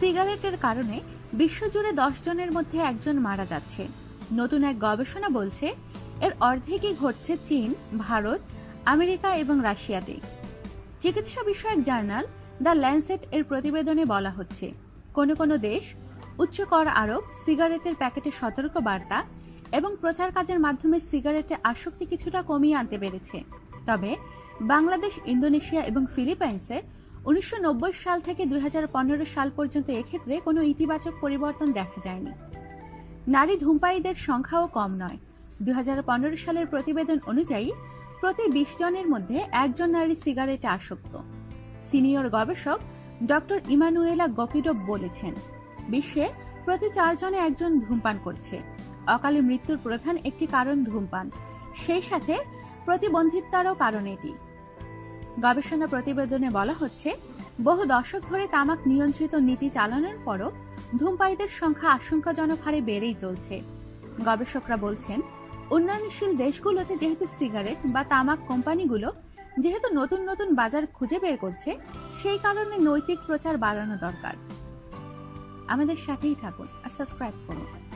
সিগারেটের কারণে বিশ্বজুড়ে দশ জনের মধ্যে একজন মারা যাচ্ছে। নতুন এক গবেষণা বলছে, এর অর্ধেকই ঘটছে চীন, ভারত, আমেরিকা এবং রাশিয়াতে। চিকিৎসা বিষয়ক জার্নাল দ্য ল্যান্সেট এর প্রতিবেদনে বলা হচ্ছে, কোনো কোনো দেশ উচ্চ কর আরোপ, সিগারেটের প্যাকেটে সতর্ক বার্তা এবং প্রচার কাজের মাধ্যমে সিগারেটে আসক্তি কিছুটা কমিয়ে আনতে পেরেছে। তবে বাংলাদেশ, ইন্দোনেশিয়া এবং ফিলিপাইন্সে উনিশশো নব্বই সাল থেকে দু হাজার পনেরো সাল পর্যন্ত এক্ষেত্রে কোনো ইতিবাচক পরিবর্তন দেখা যায়নি। নারী ধূমপায়ীদের সংখ্যাও কম নয়। দুই সালের প্রতিবেদন অনুযায়ী, প্রতি বিশ জনের মধ্যে একজন নারী সিগারেটে আসক্ত। সিনিয়র গবেষক ডক্টর ইমানুয়েলা গকিডব বলেছেন, বিশ্বে প্রতি চারজনে একজন ধূমপান করছে। অকালে মৃত্যুর প্রধান একটি কারণ ধূমপান। সেই সাথে প্রতিবন্ধিতারও কারণ এটি। গবেষণা প্রতিবেদনে বলা হচ্ছে, বহু দশক ধরে তামাক নিয়ন্ত্রিত নীতি চালানোর পরও ধূমপায়ীদের সংখ্যা আশঙ্কাজনক হারে বেড়েই চলছে। গবেষকরা বলছেন, উন্নয়নশীল দেশগুলোতে যেহেতু সিগারেট বা তামাক কোম্পানিগুলো যেহেতু নতুন নতুন বাজার খুঁজে বের করছে, সেই কারণে নৈতিক প্রচার বাড়ানো দরকার। আমাদের সাথেই থাকুন আর সাবস্ক্রাইব করুন।